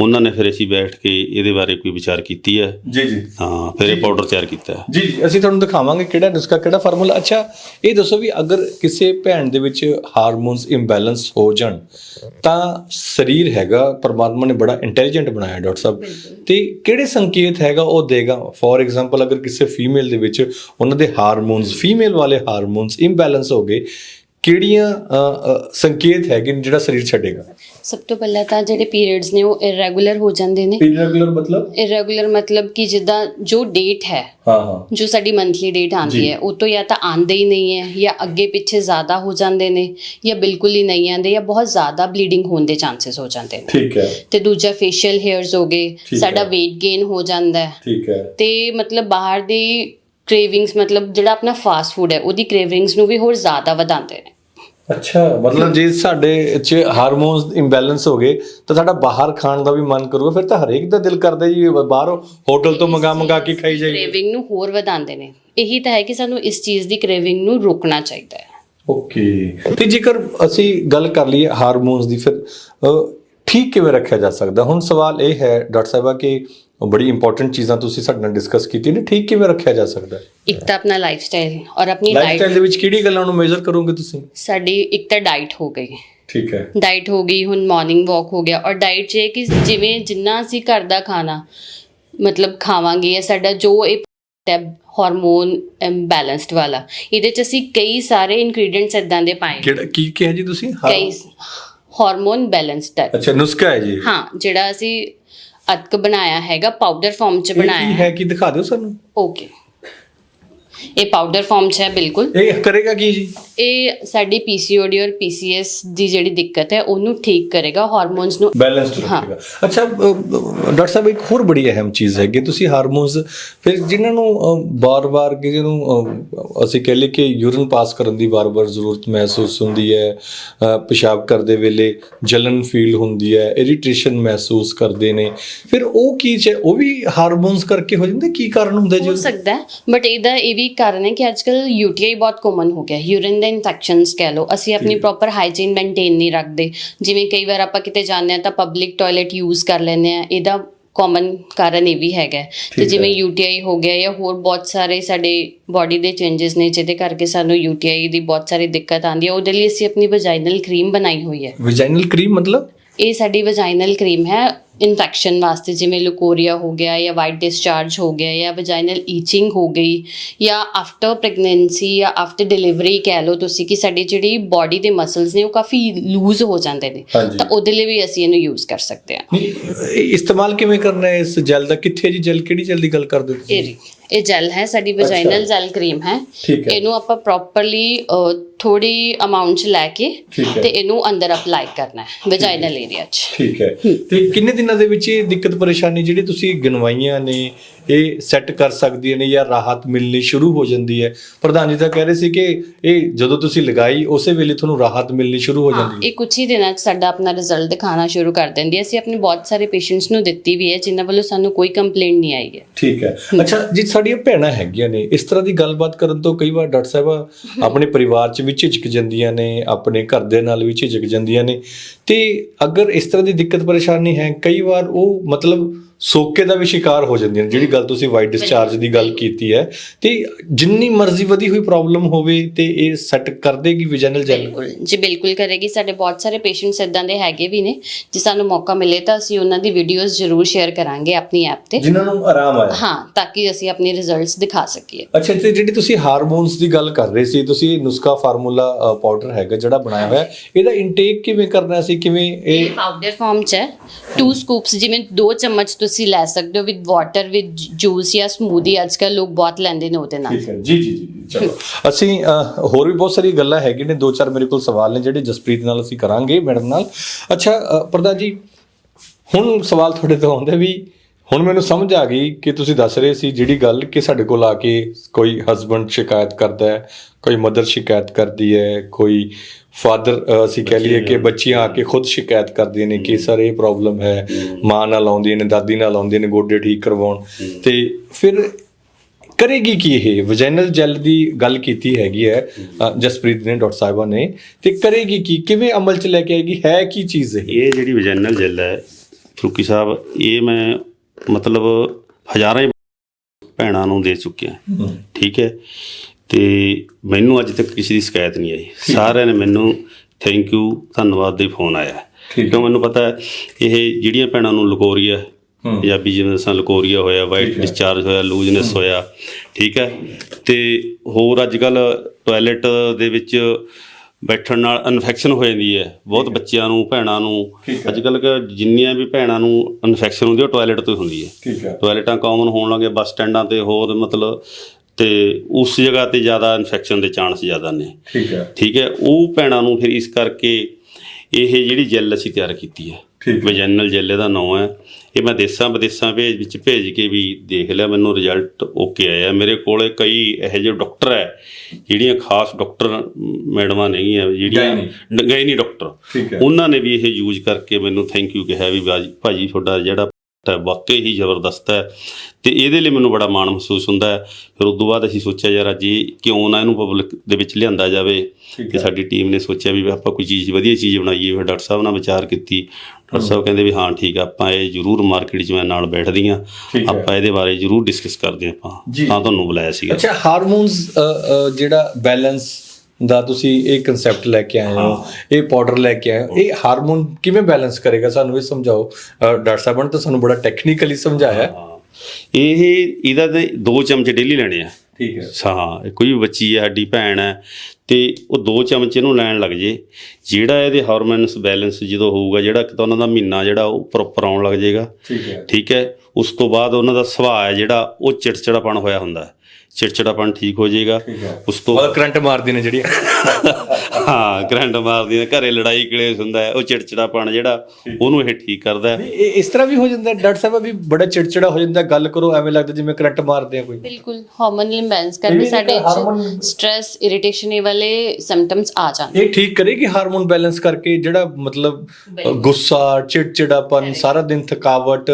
ਉਹਨਾਂ ਨੇ ਫਿਰ ਅਸੀਂ ਬੈਠ ਕੇ ਇਹਦੇ ਬਾਰੇ ਕੋਈ ਵਿਚਾਰ ਕੀਤੀ ਹੈ। ਜੀ ਜੀ। ਹਾਂ ਫਿਰ ਇਹ ਪਾਊਡਰ ਤਿਆਰ ਕੀਤਾ ਹੈ। ਜੀ ਜੀ, ਅਸੀਂ ਤੁਹਾਨੂੰ ਦਿਖਾਵਾਂਗੇ ਕਿਹੜਾ ਨੁਸਖਾ ਕਿਹੜਾ ਫਾਰਮੂਲਾ। ਅੱਛਾ ਇਹ ਦੱਸੋ ਵੀ ਅਗਰ ਕਿਸੇ ਭੈਣ ਦੇ ਵਿੱਚ ਹਾਰਮੋਨਸ ਇੰਬੈਲੈਂਸ ਹੋ ਜਾਣ ਤਾਂ ਸਰੀਰ ਹੈਗਾ ਪਰਮਾਤਮਾ ਨੇ ਬੜਾ ਇੰਟੈਲੀਜੈਂਟ ਬਣਾਇਆ ਡਾਕਟਰ ਸਾਹਿਬ। ਤੇ ਕਿਹੜੇ ਸੰਕੇਤ ਹੈਗਾ ਉਹ ਦੇਗਾ? ਫੋਰ ਐਗਜ਼ਾਮਪਲ ਅਗਰ ਕਿਸੇ ਫੀਮੇਲ ਦੇ ਵਿੱਚ ਉਹਨਾਂ ਦੇ ਹਾਰਮੋਨਸ ਫੀਮੇਲ ਵਾਲੇ ਹਾਰਮੋਨਸ ਇੰਬੈਲੈਂਸ ਹੋ ਗਏ। ਕਿਹੜੀਆਂ ਸੰਕੇਤ ਹੈਗੇ ਨੇ ਜਿਹੜਾ ਸਰੀਰ ਛੱਡੇਗਾ? ਸਭ ਤੋਂ ਪਹਿਲਾਂ ਤਾਂ ਜਿਹੜੇ ਪੀਰੀਅਡਸ ਨੇ ਉਹ ਇਰੈਗੂਲਰ ਹੋ ਜਾਂਦੇ ਨੇ। ਇਰੈਗੂਲਰ ਮਤਲਬ? ਇਰੈਗੂਲਰ ਮਤਲਬ ਕਿ ਜਿੱਦਾਂ ਜੋ ਡੇਟ ਹੈ ਹਾਂ ਹਾਂ। ਜੋ ਸਾਡੀ ਮੰਥਲੀ ਡੇਟ ਆਉਂਦੀ ਹੈ ਉਹ ਤੋਂ ਜਾਂ ਤਾਂ ਆਂਦੇ ਹੀ ਨਹੀਂ ਹੈ ਜਾਂ ਅੱਗੇ ਪਿੱਛੇ ਜ਼ਿਆਦਾ ਹੋ ਜਾਂਦੇ ਨੇ ਜਾਂ ਬਿਲਕੁਲ ਹੀ ਨਹੀਂ ਆਂਦੇ ਜਾਂ ਬਹੁਤ ਜ਼ਿਆਦਾ ਬਲੀਡਿੰਗ ਹੋਣ ਦੇ ਚਾਂਸਸ ਹੋ ਜਾਂਦੇ ਨੇ। ਠੀਕ ਹੈ। ਤੇ ਦੂਜਾ ਫੇਸ਼ੀਅਲ ਹੇਅਰਸ ਹੋ ਗਏ ਸਾਡਾ weight gain ਹੋ ਜਾਂਦਾ ਹੈ। ਠੀਕ ਹੈ। ਤੇ ਮਤਲਬ ਬਾਹਰ ਦੀ ਕ੍ਰੇਵਿੰਗਸ ਮਤਲਬ ਜਿਹੜਾ ਆਪਣਾ ਫਾਸਟ ਫੂਡ ਹੈ ਉਹਦੀ ਕ੍ਰੇਵਿੰਗਸ ਨੂੰ ਵੀ ਹੋਰ ਜ਼ਿਆਦਾ ਵਧਾਉਂਦੇ ਨੇ। ਅੱਛਾ ਮਤਲਬ ਜੇ ਸਾਡੇ ਚ ਹਾਰਮੋਨਸ ਇੰਬੈਲੈਂਸ ਹੋ ਗਏ ਤਾਂ ਸਾਡਾ ਬਾਹਰ ਖਾਣ ਦਾ ਵੀ ਮਨ ਕਰੂਗਾ ਫਿਰ ਤਾਂ ਹਰੇਕ ਦਾ ਦਿਲ ਕਰਦਾ ਜੀ ਬਾਹਰੋਂ ਹੋਟਲ ਤੋਂ ਮੰਗਾ ਮੰਗਾ ਕੇ ਖਾਈ ਜਾਈਏ। ਕ੍ਰੇਵਿੰਗ ਨੂੰ ਹੋਰ ਵਧਾਉਂਦੇ ਨੇ। ਇਹੀ ਤਾਂ ਹੈ ਕਿ ਸਾਨੂੰ ਇਸ ਚੀਜ਼ ਦੀ ਕ੍ਰੇਵਿੰਗ ਨੂੰ ਰੋਕਣਾ ਚਾਹੀਦਾ ਹੈ। ਓਕੇ ਤੇ ਜੇਕਰ ਅਸੀਂ ਗੱਲ ਕਰ ਲਈਏ ਹਾਰਮੋਨਸ ਦੀ ਫਿਰ ਠੀਕ ਕਿਵੇਂ ਰੱਖਿਆ ਜਾ ਸਕਦਾ? ਹੁਣ ਸਵਾਲ ਇਹ ਹੈ ਡਾਕਟਰ ਸਾਹਿਬਾ ਕਿ ਬੜੀ ਇੰਪੋਰਟੈਂਟ ਚੀਜ਼ਾਂ ਤੁਸੀਂ ਸਾਡੇ ਨਾਲ ਡਿਸਕਸ ਕੀਤੀ ਨੇ ਠੀਕ ਕਿਵੇਂ ਰੱਖਿਆ ਜਾ ਸਕਦਾ? ਇੱਕ ਤਾਂ ਆਪਣਾ ਲਾਈਫ ਸਟਾਈਲ ਔਰ ਆਪਣੀ ਲਾਈਫ ਡਾਈਟ ਸਟਾਈਲ ਦੇ ਵਿੱਚ ਕਿਹੜੀ ਗੱਲਾਂ ਨੂੰ ਮੇਜ਼ਰ ਕਰੋਗੇ ਤੁਸੀਂ? ਸਾਡੀ ਇੱਕ ਤਾਂ ਡਾਈਟ ਹੋ ਗਈ। ਠੀਕ ਹੈ। ਡਾਈਟ ਹੋ ਗਈ ਹੁਣ ਮਾਰਨਿੰਗ ਵਾਕ ਹੋ ਗਿਆ ਔਰ ਡਾਈਟ 'ਚ ਇਹ ਕਿ ਜਿਵੇਂ ਜਿੰਨਾ ਅਸੀਂ ਘਰ ਦਾ ਖਾਣਾ ਮਤਲਬ ਖਾਵਾਂਗੇ ਜਾਂ ਸਾਡਾ ਜੋ ਇਹ ਹੈ ਹਾਰਮੋਨ ਇੰਬੈਲੈਂਸਡ ਵਾਲਾ ਇਹਦੇ 'ਚ ਅਸੀਂ ਕਈ ਸਾਰੇ ਇਨਗਰੀਡੀਐਂਟਸ ਇਦਾਂ ਦੇ ਪਾਏ ਕਿਹੜਾ ਕੀ ਕਿਹਾ ਜੀ ਤੁਸੀਂ। ਕਈ ਹਾਰਮੋਨ ਬੈਲੈਂਸਡ ਹੈ ਅੱਛਾ ਨੁਸਖਾ ਹੈ ਜੀ। ਹਾਂ ਜਿਹੜਾ ਅਸੀਂ ਅਤਕ ਬਣਾਇਆ ਹੈਗਾ ਪਾਊਡਰ ਫਾਰਮ 'ਚ ਬਣਾਇਆ ਹੈ? ਹੈ। ਕੀ ਦਿਖਾ ਦਿਓ ਸਾਨੂੰ? ਓਕੇ ਇਹ ਪਾਊਡਰ ਫਾਰਮ 'ਚ ਹੈ ਬਿਲਕੁਲ। ਇਹ ਕਰੇਗਾ ਕੀ ਜੀ? ਇਹ ਸਾਡੀ ਪੀਸੀਓਡੀ ਔਰ ਪੀਸੀਐਸ ਦੀ ਜਿਹੜੀ ਦਿੱਕਤ ਹੈ ਉਹਨੂੰ ਠੀਕ ਕਰੇਗਾ ਹਾਰਮੋਨਸ ਨੂੰ ਬੈਲੈਂਸਡ। ਰੱਖੇਗਾ। ਅੱਛਾ ਡਾਕਟਰ ਸਾਹਿਬ ਇੱਕ ਹੋਰ ਬੜੀ ਅਹਿਮ ਚੀਜ਼ ਹੈ ਕਿ ਤੁਸੀਂ ਹਾਰਮੋਨਸ ਫਿਰ ਜਿਨ੍ਹਾਂ ਨੂੰ ਬਾਰ-ਬਾਰ ਕਿਸੇ ਨੂੰ ਅ, ਅਸੀਂ ਕਹਿ ਲਈਏ ਕਿ ਯੂਰਿਨ ਪਾਸ ਕਰਨ ਦੀ ਬਾਰ-ਬਾਰ ਜ਼ਰੂਰਤ ਮਹਿਸੂਸ ਹੁੰਦੀ ਹੈ ਪਿਸ਼ਾਬ ਕਰਦੇ ਵੇਲੇ ਜਲਨ ਫੀਲ ਹੁੰਦੀ ਹੈ ਇਰੀਟੇਸ਼ਨ ਮਹਿਸੂਸ ਕਰਦੇ ਨੇ। ਫਿਰ ਉਹ ਕੀ ਚ ਉਹ ਵੀ ਹਾਰਮੋਨਸ ਕਰਕੇ ਹੋ ਜਾਂਦੇ? ਕੀ ਕਾਰਨ ਹੁੰਦਾ ਜੀ ਹੋ ਸਕਦਾ ਬਟ ਇਹਦਾ ਇਹ ਵੀ ਕਾਰਨ ਹੈ ਕਿ ਅੱਜਕੱਲ ਯੂਟੀਆਈ ਬਹੁਤ ਕਾਮਨ ਹੋ ਗਿਆ। ਯੂਰਿਨ ਦੇ ਇਨਫੈਕਸ਼ਨਸ ਕਹਿ ਲਓ ਅਸੀਂ ਆਪਣੀ ਪ੍ਰੋਪਰ ਹਾਈਜੀਨ ਮੇਨਟੇਨ ਨਹੀਂ ਰੱਖਦੇ ਜਿਵੇਂ ਕਈ ਵਾਰ ਆਪਾਂ ਕਿਤੇ ਜਾਂਦੇ ਆ ਤਾਂ ਪਬਲਿਕ ਟਾਇਲਟ ਯੂਜ਼ ਕਰ ਲੈਂਦੇ ਆ ਇਹਦਾ ਕਾਮਨ ਕਾਰਨ ਇਹ ਵੀ ਹੈਗਾ। ਤੇ ਜਿਵੇਂ। ਯੂਟੀਆਈ ਹੋ ਗਿਆ ਜਾਂ ਹੋਰ ਬਹੁਤ ਸਾਰੇ ਸਾਡੇ ਬਾਡੀ ਦੇ ਚੇਂजेस ਨੇ ਜਿਹਦੇ ਕਰਕੇ ਸਾਨੂੰ ਯੂਟੀਆਈ ਦੀ ਬਹੁਤ ਸਾਰੀ ਦਿੱਕਤ ਆਉਂਦੀ ਹੈ ਉਹਦੇ ਲਈ ਅਸੀਂ ਆਪਣੀ ਵਜਾਈਨਲ ਕਰੀਮ ਬਣਾਈ ਹੋਈ ਹੈ ਵਜਾਈਨਲ ਕਰੀਮ ਮਤਲਬ ਇਹ ਸਾਡੀ ਵਜਾਈਨਲ ਕਰੀਮ ਹੈ ਇਨਫੈਕਸ਼ਨ ਵਾਸਤੇ ਜਿਵੇਂ ਲੂਕੋਰੀਆ ਹੋ ਗਿਆ ਜਾਂ ਵਾਈਟ ਡਿਸਚਾਰਜ ਹੋ ਗਿਆ ਜਾਂ ਵਜਾਈਨਲ ਈਚਿੰਗ ਹੋ ਗਈ ਜਾਂ ਆਫਟਰ ਪ੍ਰੈਗਨੈਂਸੀ ਜਾਂ ਆਫਟਰ ਡਿਲੀਵਰੀ ਕਹਿ ਲਓ ਤੁਸੀਂ ਕਿ ਸਾਡੀ ਜਿਹੜੀ ਬਾਡੀ ਦੇ ਮਸਲਸ ਨੇ ਉਹ ਕਾਫੀ ਲੂਜ਼ ਹੋ ਜਾਂਦੇ ਨੇ। ਤਾਂ ਉਹਦੇ ਲਈ ਵੀ ਅਸੀਂ ਇਹਨੂੰ ਯੂਜ਼ ਕਰ ਸਕਦੇ ਹਾਂ। ਇਸਤੇਮਾਲ ਕਿਵੇਂ ਕਰਨਾ ਹੈ ਇਸ ਜੈਲ ਦਾ? ਕਿੱਥੇ ਜੀ ਜੈਲ ਕਿਹੜੀ ਜੈਲ ਦੀ ਗੱਲ ਕਰਦੇ ਤੁਸੀਂ? ਇਹ ਜੈਲ ਹੈ ਸਾਡੀ ਵਜਾਈਨਲ ਜੈਲ ਕਰੀਮ ਹੈ। ਠੀਕ ਹੈ। ਇਹਨੂੰ ਆਪਾਂ ਪ੍ਰੋਪਰਲੀ ਥੋੜੀ ਅਮਾਉਂਟ ਚ ਲੈ ਕੇ ਠੀਕ ਹੈ। ਤੇ ਇਹਨੂੰ ਅੰਦਰ ਅਪਲਾਈ ਕਰਨਾ ਹੈ ਵਜਾਈਨਲ ਏਰੀਆ ਚ। ਠੀਕ ਹੈ। ਤੇ ਕਿੰਨੇ ਦਿਨਾਂ ਦੇ ਵਿੱਚ ਇਹ ਦਿੱਕਤ ਪਰੇਸ਼ਾਨੀ ਜਿਹੜੀ ਤੁਸੀਂ ਗਿਣਵਾਈਆਂ ਨੇ ਇਹ ਸੈੱਟ ਕਰ ਸਕਦੀਆਂ ਨੇ ਜਾਂ ਰਾਹਤ ਮਿਲਣੀ ਸ਼ੁਰੂ ਹੋ ਜਾਂਦੀ ਹੈ? ਪ੍ਰਧਾਨ ਜੀ ਤਾਂ ਕਹਿ ਰਹੇ ਸੀ ਕਿ ਇਹ ਜਦੋਂ ਤੁਸੀਂ ਲਗਾਈ ਉਸੇ ਵੇਲੇ ਤੁਹਾਨੂੰ ਰਾਹਤ ਮਿਲਣੀ ਸ਼ੁਰੂ ਹੋ ਹਾਂ ਜਾਂਦੀ ਹੈ। ਇਹ ਕੁਝ ਹੀ ਦਿਨਾਂ ਚ ਸਾਡਾ ਆਪਣਾ ਰਿਜ਼ਲਟ ਦਿਖਾਉਣਾ ਸ਼ੁਰੂ ਕਰ ਦਿੰਦੀ ਹੈ। ਅਸੀਂ ਆਪਣੇ ਬਹੁਤ ਸਾਰੇ ਪੇਸ਼ੈਂਟਸ ਨੂੰ ਦਿੱਤੀ ਵੀ ਹੈ ਜਿਨ੍ਹਾਂ ਵੱਲੋਂ ਸਾਨੂੰ ਕੋਈ ਕੰਪਲੇਂਟ ਨਹੀਂ ਆਈ ਹੈ। ਠੀਕ ਹੈ। ਅੱਛਾ ਜੀ ਸਾਡੀਆਂ ਭੈਣਾਂ ਹੈਗੀਆਂ ਨੇ। ਇਸ ਤਰ੍ਹਾਂ ਦੀ ਗੱਲਬਾਤ ਕਰਨ ਤੋਂ ਕਈ ਵਾਰ ਡਾਕਟਰ ਸਾਹਿਬ ਆਪਣੇ ਪਰਿਵਾਰ 'ਚ ਵੀ ਝਿਜਕ ਜਾਂਦੀਆਂ ਨੇ ਆਪਣੇ ਘਰ ਦੇ ਨਾਲ ਵੀ ਝਿਜਕ ਜਾਂਦੀਆਂ ਨੇ। ਤੇ ਅਗਰ ਇਸ ਤਰ੍ਹਾਂ ਦੀ ਦਿੱਕਤ ਪਰੇਸ਼ਾਨੀ ਹੈ ਕਈ ਵਾਰ ਉਹ ਮਤਲਬ ਸੋਕੇ ਦਾ ਵੀ ਸ਼ਿਕਾਰ ਹੋ ਜਾਂਦੀਆਂ ਨੇ। ਜਿਹੜੀ ਗੱਲ ਤੁਸੀਂ ਵਾਈਟ ਡਿਸਚਾਰਜ ਦੀ ਗੱਲ ਕੀਤੀ ਹੈ ਤੇ ਜਿੰਨੀ ਮਰਜ਼ੀ ਵਧੀ ਹੋਈ ਪ੍ਰੋਬਲਮ ਹੋਵੇ ਤੇ ਇਹ ਸੈੱਟ ਕਰ ਦੇਗੀ ਵਿਜਨਲ ਜੈਲ ਜੀ ਬਿਲਕੁਲ ਕਰੇਗੀ। ਸਾਡੇ ਬਹੁਤ ਸਾਰੇ ਪੇਸ਼ੈਂਟਸ ਇਦਾਂ ਦੇ ਹੈਗੇ ਵੀ ਨੇ ਜੇ ਸਾਨੂੰ ਮੌਕਾ ਮਿਲੇ ਤਾਂ ਅਸੀਂ ਉਹਨਾਂ ਦੀ ਵੀਡੀਓਜ਼ ਜ਼ਰੂਰ ਸ਼ੇਅਰ ਕਰਾਂਗੇ ਆਪਣੀ ਐਪ ਤੇ। ਜਿਨ੍ਹਾਂ ਨੂੰ ਆਰਾਮ ਆਇਆ। ਹਾਂ ਤਾਂ ਕਿ ਅਸੀਂ ਆਪਣੇ ਰਿਜ਼ਲਟਸ ਦਿਖਾ ਸਕੀਏ। ਅੱਛਾ ਤੇ ਜਿਹੜੀ ਤੁਸੀਂ ਹਾਰਮੋਨਸ ਦੀ ਗੱਲ ਕਰ ਰਹੇ ਸੀ ਤੁਸੀਂ ਨੁਸਖਾ ਫਾਰਮੂਲਾ ਪਾਊਡਰ ਹੈਗਾ ਜਿਹੜਾ ਬਣਾਇਆ ਹੋਇਆ ਹੈ, ਇਹਦਾ ਇਨਟੇਕ ਕਿਵੇਂ ਕਰਨਾ ਸੀ ਕਿਵੇਂ ਇਹ ਇਹ ਪਾਊਡਰ ਫਾਰਮ ਚ ਹੈ। 2 ਸਕੂਪਸ ਜਿਵੇਂ 2 ਚਮਚ ਤੁਸੀਂ ਲੈ ਸਕਦੇ ਹੋ ਵਿਦ ਵਾਟਰ ਵਿਦ ਜੂਸ ਜਾਂ ਸਮੂਦੀ ਅੱਜਕੱਲ ਲੋਕ ਬਹੁਤ ਲੈਂਦੇ ਨੇ ਉਹਦੇ ਨਾਲ। ਠੀਕ ਹੈ। ਜੀ ਜੀ ਜੀ ਚਲੋ। ਅਸੀਂ ਹੋਰ ਵੀ ਬਹੁਤ ਸਾਰੀ ਗੱਲਾਂ ਹੈਗੀਆਂ ਨੇ ਦੋ ਚਾਰ ਮੇਰੇ ਕੋਲ ਸਵਾਲ ਨੇ ਜਿਹੜੇ ਜਸਪ੍ਰੀਤ ਨਾਲ ਅਸੀਂ ਕਰਾਂਗੇ ਮੈਡਮ ਨਾਲ। ਅੱਛਾ ਪ੍ਰਧਾਨ ਜੀ ਹੁਣ ਸਵਾਲ ਤੁਹਾਡੇ ਤੋਂ ਆਉਂਦਾ ਵੀ ਹੁਣ ਮੈਨੂੰ ਸਮਝ ਆ ਗਈ ਕਿ ਤੁਸੀਂ ਦੱਸ ਰਹੇ ਸੀ ਜਿਹੜੀ ਗੱਲ ਕਿ ਸਾਡੇ ਕੋਲ ਆ ਕੇ ਕੋਈ ਹਸਬੰਡ ਸ਼ਿਕਾਇਤ ਕਰਦਾ ਹੈ ਕੋਈ ਮਦਰ ਸ਼ਿਕਾਇਤ ਕਰਦੀ ਹੈ ਕੋਈ ਫਾਦਰ ਅਸੀਂ ਕਹਿ ਲਈਏ ਕਿ ਬੱਚੀਆਂ। ਆ ਕੇ ਖੁਦ ਸ਼ਿਕਾਇਤ ਕਰਦੀਆਂ ਨੇ ਕਿ ਸਰ ਇਹ ਪ੍ਰੋਬਲਮ ਹੈ ਮਾਂ ਨਾਲ ਆਉਂਦੀਆਂ ਨੇ ਦਾਦੀ ਨਾਲ ਆਉਂਦੀਆਂ ਨੇ ਗੋਡੇ ਠੀਕ ਕਰਵਾਉਣ। ਤੇ ਫਿਰ ਕਰੇਗੀ ਕੀ ਇਹ? ਵਜੈਨਲ ਜੈਲ ਦੀ ਗੱਲ ਕੀਤੀ ਹੈਗੀ ਹੈ ਜਸਪ੍ਰੀਤ ਨੇ ਡਾਕਟਰ ਸਾਹਿਬਾ ਨੇ। ਤੇ ਕਰੇਗੀ ਕੀ? ਕਿਵੇਂ ਅਮਲ ਚ ਲੈ ਕੇ ਆਏਗੀ? ਹੈ ਕੀ ਚੀਜ਼ ਇਹ? ਇਹ ਜਿਹੜੀ ਵਜੈਨਲ ਜੈਲ ਹੈ ਫਰੂਕੀ ਸਾਹਿਬ ਇਹ ਮੈਂ ਮਤਲਬ ਹਜ਼ਾਰਾਂ ਹੀ ਭੈਣਾਂ ਨੂੰ ਦੇ ਚੁੱਕਿਆ। ਠੀਕ ਹੈ? ਤੇ ਮੈਨੂੰ ਅੱਜ ਤੱਕ ਕਿਸੇ ਦੀ ਸ਼ਿਕਾਇਤ ਨਹੀਂ ਆਈ। ਸਾਰਿਆਂ ਨੇ ਮੈਨੂੰ ਥੈਂਕ ਯੂ ਧੰਨਵਾਦ ਦੇ ਫੋਨ ਆਇਆ। ਕਿਉਂ ਮੈਨੂੰ ਪਤਾ ਹੈ ਇਹ ਜਿਹੜੀਆਂ ਭੈਣਾਂ ਨੂੰ ਲਕੋਰੀਆ ਪੰਜਾਬੀ ਜਿਵੇਂ ਦੱਸਾਂ ਲਕੋਰੀਆ ਹੋਇਆ ਵਾਈਟ ਡਿਸਚਾਰਜ ਹੋਇਆ ਲੂਜ਼ਨੈਸ ਹੋਇਆ ਠੀਕ ਹੈ? ਤੇ ਹੋਰ ਅੱਜ ਕੱਲ ਟਾਇਲਟ ਦੇ ਵਿੱਚ ਬੈਠਣ ਨਾਲ ਇਨਫੈਕਸ਼ਨ ਹੋ ਜਾਂਦੀ ਹੈ। ਬਹੁਤ ਬੱਚਿਆਂ ਨੂੰ ਭੈਣਾਂ ਨੂੰ। ਅੱਜ ਕੱਲ ਜਿੰਨੀਆਂ ਵੀ ਭੈਣਾਂ ਨੂੰ ਇਨਫੈਕਸ਼ਨ ਹੁੰਦੀ ਹੈ ਉਹ ਟਾਇਲਟ ਤੋਂ ਹੀ ਹੁੰਦੀ ਹੈ। ਠੀਕ ਹੈ। ਟਾਇਲਟਾਂ ਕਾਮਨ ਹੋਣ ਲੱਗੇ ਬੱਸ ਸਟੈਂਡਾਂ ਤੇ ਹੋਰ ਮਤਲਬ ਤੇ ਉਸ ਜਗ੍ਹਾ ਤੇ ਜ਼ਿਆਦਾ ਇਨਫੈਕਸ਼ਨ ਦੇ ਚਾਂਸ ਜ਼ਿਆਦਾ ਨੇ। ਠੀਕ ਹੈ। ਠੀਕ ਹੈ ਉਹ ਭੈਣਾਂ ਨੂੰ ਫਿਰ ਇਸ ਕਰਕੇ ਇਹ ਜਿਹੜੀ ਜੈਲ ਅਸੀਂ ਤਿਆਰ ਕੀਤੀ ਹੈ। ਵਜੈਨਲ ਜੈਲ ਦਾ ਨਾਮ ਹੈ। ਇਹ ਮੈਂ ਦੇਸਾਂ ਵਿਦੇਸਾਂ ਭੇਜ ਵਿੱਚ ਭੇਜ ਕੇ ਵੀ ਦੇਖ ਲਿਆ। ਮੈਨੂੰ ਰਿਜ਼ਲਟ ਓਕੇ ਆਇਆ ਮੇਰੇ ਕੋਲੇ ਕਈ ਇਹੋ ਜਿਹੇ ਡਾਕਟਰ ਹੈ ਜਿਹੜੀਆਂ ਖਾਸ ਡਾਕਟਰ ਮੈਡਮਾਂ ਨੇਗੀਆਂ ਜਿਹੜੀਆਂ ਗਏ ਨਹੀਂ। ਡਾਕਟਰ ਹੈ। ਉਹਨਾਂ ਨੇ ਵੀ ਇਹ ਯੂਜ਼ ਕਰਕੇ ਮੈਨੂੰ ਥੈਂਕ ਯੂ ਕਿਹਾ ਵੀ ਭਾਜੀ ਤੁਹਾਡਾ ਜਿਹੜਾ ਹੈ ਵਾਕਈ ਹੀ ਜ਼ਬਰਦਸਤ ਹੈ। ਤੇ ਇਹਦੇ ਲਈ ਮੈਨੂੰ ਬੜਾ ਮਾਣ ਮਹਿਸੂਸ ਹੁੰਦਾ ਹੈ। ਫਿਰ ਉਸ ਤੋਂ ਬਾਅਦ ਅਸੀਂ ਸੋਚਿਆ ਯਾਰ ਅੱਜ ਇਹ ਕਿਉਂ ਨਾ ਇਹਨੂੰ ਪਬਲਿਕ ਦੇ ਵਿੱਚ ਲਿਆਂਦਾ ਜਾਵੇ ਤੇ ਸਾਡੀ ਟੀਮ ਨੇ ਸੋਚਿਆ ਵੀ ਆਪਾਂ ਕੋਈ ਚੀਜ਼ ਵਧੀਆ ਚੀਜ਼ ਬਣਾਈਏ। ਫਿਰ ਡਾਕਟਰ ਸਾਹਿਬ ਨਾਲ ਵਿਚਾਰ ਕੀਤੀ। ਡਾਕਟਰ ਸਾਹਿਬ ਕਹਿੰਦੇ ਵੀ ਹਾਂ ਠੀਕ ਆ ਆਪਾਂ ਇਹ ਜ਼ਰੂਰ ਮਾਰਕੀਟ 'ਚ ਮੈਂ ਨਾਲ ਬੈਠਦੀਆਂ ਠੀਕ ਹੈ। ਆਪਾਂ ਇਹਦੇ ਬਾਰੇ ਜ਼ਰੂਰ ਡਿਸਕਸ ਕਰਦੇ। ਆਪਾਂ। ਤਾਂ ਤੁਹਾਨੂੰ ਬੁਲਾਇਆ ਸੀਗਾ। ਅੱਛਾ ਹਾਰਮੋਨਸ ਜਿਹੜਾ ਬੈਲੈਂਸ ਦਾ ਤੁਸੀਂ ਇਹ ਕਨਸੈਪਟ ਲੈ ਕੇ ਆਏ ਹੋ ਇਹ ਪਾਊਡਰ ਲੈ ਕੇ ਆਏ ਹੋ ਇਹ ਹਾਰਮੋਨ ਕਿਵੇਂ ਬੈਲੈਂਸ ਕਰੇਗਾ? ਸਾਨੂੰ ਇਹ ਸਮਝਾਓ। ਡਾਕਟਰ ਸਾਹਿਬਾਂ ਨੇ ਤਾਂ ਸਾਨੂੰ ਬੜਾ ਟੈਕਨੀਕਲੀ ਸਮਝਾਇਆ। ਇਹ ਇਹਦਾ ਤੇ ਦੋ ਚਮਚ ਡੇਲੀ ਲੈਣੇ ਆ। ਠੀਕ ਹੈ। ਹਾਂ ਕੋਈ ਵੀ ਬੱਚੀ ਹੈ ਸਾਡੀ ਭੈਣ ਹੈ ਤੇ ਉਹ ਦੋ ਚਮਚ ਇਹਨੂੰ ਲੈਣ ਲੱਗ ਜੇ। ਜਿਹੜਾ ਇਹਦੇ ਹਾਰਮੋਨਸ ਬੈਲੈਂਸ ਜਦੋਂ ਹੋਊਗਾ ਜਿਹੜਾ ਕਿ ਤਾਂ ਉਹਨਾਂ ਦਾ ਮਹੀਨਾ ਜਿਹੜਾ ਉਹ ਪ੍ਰੋਪਰ ਆਉਣ ਲੱਗ ਜਾਏਗਾ ਠੀਕ ਹੈ। ਠੀਕ ਹੈ। ਉਸ ਤੋਂ ਬਾਅਦ ਉਹਨਾਂ ਦਾ ਸੁਭਾਅ ਹੈ ਜਿਹੜਾ ਉਹ ਚਿੜਚਿੜਾਪਣ ਹੋਇਆ ਹੁੰਦਾ ਹੈ। ਚਿੜਚਿੜਾਪਣ ਠੀਕ ਹੋ ਜਾਏਗਾ। ਉਸ ਤੋਂ ਉਹ ਕਰੰਟ ਮਾਰਦੀ ਨੇ ਜਿਹੜੀਆਂ। ਹਾਂ ਕਰੰਟ ਮਾਰਦੀ ਹੈ ਘਰੇ ਲੜਾਈ ਕਲੇਸ਼ ਹੁੰਦਾ ਹੈ ਉਹ ਚਿੜਚਿੜਾਪਣ ਜਿਹੜਾ ਉਹਨੂੰ ਇਹ ਠੀਕ ਕਰਦਾ ਹੈ। ਇਹ ਇਸ ਤਰ੍ਹਾਂ ਵੀ ਹੋ ਜਾਂਦਾ ਹੈ, ਡਾਕਟਰ ਸਾਹਿਬ ਵੀ ਬੜਾ ਚਿੜਚਿੜਾ ਹੋ ਜਾਂਦਾ ਗੱਲ ਕਰੋ ਐਵੇਂ ਲੱਗਦਾ ਜਿਵੇਂ ਕਰੰਟ ਮਾਰਦੇ ਆ ਕੋਈ। ਬਿਲਕੁਲ ਹਾਰਮੋਨਲ ਇੰਬੈਲੈਂਸ ਇਹ ਕਰਕੇ ਵੀ ਸਾਡੇ ਹਾਰਮੋਨ- ਸਟ्रेस ਇਰੀਟੇਸ਼ਨ ਇਹ ਵਾਲੇ ਸਿੰਪਟਮਸ ਆ ਜਾਂਦੇ ਇਹ ਠੀਕ ਕਰੇਗੀ ਹਾਰਮੋਨ ਬੈਲੈਂਸ ਕਰਕੇ ਜਿਹੜਾ ਮਤਲਬ ਅ, ਗੁੱਸਾ ਚਿੜਚਿੜਾਪਨ ਸਾਰਾ ਦਿਨ ਥਕਾਵਟ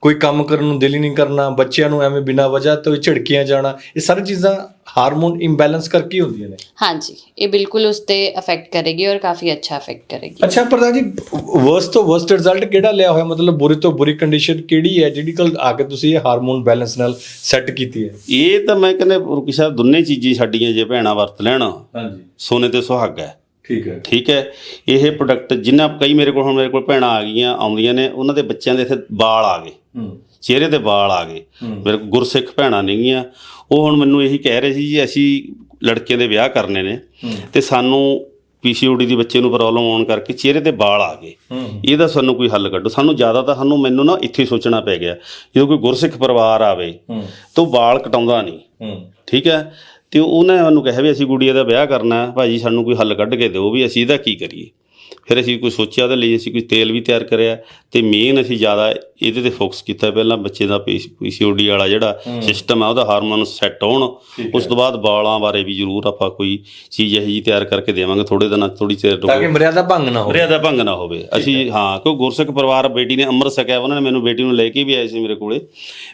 ਕੋਈ ਕੰਮ ਕਰਨ ਨੂੰ ਦਿਲ ਹੀ ਨਹੀਂ ਕਰਨਾ ਬੱਚਿਆਂ ਨੂੰ ਐਵੇਂ ਬਿਨਾਂ ਵਜ੍ਹਾ ਤੋਂ ਹੀ ਝਿੜਕੀਆਂ ਜਾਣਾ ਇਹ ਸਾਰੀ ਚੀਜ਼ਾਂ ਹਾਰਮੋਨ ਇੰਬੈਲੈਂਸ ਕਰਕੇ ਹੀ ਹੁੰਦੀਆਂ ਨੇ। ਹਾਂਜੀ ਇਹ ਬਿਲਕੁਲ ਉਸ ਤੇ ਅਫੈਕਟ ਕਰੇਗੀ ਔਰ ਕਾਫੀ ਅੱਛਾ ਅਫੈਕਟ ਕਰੇਗੀ। ਅੱਛਾ ਪ੍ਰਧਾਨ ਜੀ ਵਰਸਟ ਤੋਂ ਵਰਸਟ ਰਿਜ਼ਲਟ ਕਿਹੜਾ ਲਿਆ ਹੋਇਆ? ਮਤਲਬ ਬੁਰੀ ਤੋਂ ਬੁਰੀ ਕੰਡੀਸ਼ਨ ਕਿਹੜੀ ਹੈ ਜਿਹੜੀ ਕੱਲ ਆ ਕੇ ਤੁਸੀਂ ਇਹ ਹਾਰਮੋਨ ਬੈਲੈਂਸ ਨਾਲ ਸੈੱਟ ਕੀਤੀ ਹੈ? ਇਹ ਤਾਂ ਮੈਂ ਕਹਿੰਦਾ ਰੁਕੀ ਸਾਹਿਬ ਦੋਨੇ ਚੀਜ਼ਾਂ ਸਾਡੀਆਂ ਜੇ ਭੈਣਾਂ ਵਰਤ ਲੈਣ। ਹਾਂਜੀ। ਸੋਨੇ ਤੇ ਸੁਹਾਗਾ ਹੈ। ਠੀਕ ਹੈ। ਠੀਕ ਹੈ। ਇਹ ਪ੍ਰੋਡਕਟ ਜਿੰਨਾ ਕਈ ਮੇਰੇ ਕੋਲ ਹੁਣ ਮੇਰੇ ਕੋਲ ਭੈਣਾਂ ਆ ਗਈਆਂ ਆਉਂਦੀਆਂ ਨੇ ਉਹਨਾਂ ਦੇ ਬੱਚਿਆਂ ਦੇ ਇੱਥੇ ਵਾਲ ਆ ਗਏ। ਹੂੰ। ਚਿਹਰੇ ਤੇ ਵਾਲ ਆ ਗਏ। ਮੇਰੇ ਕੋਲ ਗੁਰਸਿੱਖ ਭੈਣਾਂ ਨੇਗੀਆਂ। ਉਹ ਹੁਣ ਮੈਨੂੰ ਇਹੀ ਕਹਿ ਰਹੇ ਸੀ ਜੀ ਅਸੀਂ ਲੜਕਿਆਂ ਦੇ ਵਿਆਹ ਕਰਨੇ ਨੇ। ਤੇ ਸਾਨੂੰ ਪੀਸੀਓਡੀ ਦੀ ਬੱਚੇ ਨੂੰ ਪ੍ਰੋਬਲਮ ਆਉਣ ਕਰਕੇ ਚਿਹਰੇ ਤੇ ਵਾਲ ਆ ਗਏ। ਇਹਦਾ ਸਾਨੂੰ ਕੋਈ ਹੱਲ ਕੱਢੋ। ਸਾਨੂੰ ਜ਼ਿਆਦਾ ਤਾਂ ਸਾਨੂੰ ਮੈਨੂੰ ਨਾ ਇੱਥੇ ਸੋਚਣਾ ਪੈ ਗਿਆ ਜਦੋਂ ਕੋਈ ਗੁਰਸਿੱਖ ਪਰਿਵਾਰ ਆਵੇ ਤਾਂ ਵਾਲ ਕਟਾਉਂਦਾ ਨਹੀਂ। ਠੀਕ ਹੈ? ਤੇ ਉਹਨੇ ਮੈਨੂੰ ਕਿਹਾ ਵੀ ਅਸੀਂ ਗੁੜੀਆ ਦਾ ਵਿਆਹ ਕਰਨਾ ਹੈ ਭਾਜੀ ਸਾਨੂੰ ਕੋਈ ਹੱਲ ਕੱਢ ਕੇ ਦਿਓ ਵੀ ਅਸੀਂ ਇਹਦਾ ਕੀ ਕਰੀਏ। ਫਿਰ ਅਸੀਂ ਕੋਈ ਸੋਚਿਆ ਉਹਦੇ ਲਈ ਅਸੀਂ ਕੋਈ ਤੇਲ ਵੀ ਤਿਆਰ ਕਰਿਆ ਤੇ ਮੇਨ ਅਸੀਂ ਜ਼ਿਆਦਾ ਇਹਦੇ ਤੇ ਫੋਕਸ ਕੀਤਾ ਪਹਿਲਾਂ ਬੱਚੇ ਦਾ ਪੀਸੀਓਡੀ ਵਾਲਾ ਜਿਹੜਾ ਸਿਸਟਮ ਆ ਉਹਦਾ ਹਾਰਮੋਨ ਸੈੱਟ ਹੋਣ ਉਸ ਤੋਂ ਬਾਅਦ ਵਾਲਾਂ ਬਾਰੇ ਵੀ ਜ਼ਰੂਰ ਆਪਾਂ ਕੋਈ ਚੀਜ਼ ਇਹੋ ਜਿਹੀ ਤਿਆਰ ਕਰਕੇ ਦੇਵਾਂਗੇ ਥੋੜੇ ਦਿਨਾਂ ਥੋੜੀ ਚਿਰ ਤਾਂ ਕਿ ਮਰਿਆਦਾ ਭੰਗ ਨਾ ਹੋਵੇ। ਮਰਿਆਦਾ ਭੰਗ ਨਾ ਹੋਵੇ। ਅਸੀਂ ਹਾਂ ਕਿਉਂ ਗੁਰਸਿੱਖ ਪਰਿਵਾਰ ਬੇਟੀ ਨੇ ਅੰਮ੍ਰਿਤ ਛਕਿਆ ਉਹਨਾਂ ਨੇ ਮੈਨੂੰ ਬੇਟੀ ਨੂੰ ਲੈ ਕੇ ਵੀ ਆਏ ਸੀ ਮੇਰੇ ਕੋਲੇ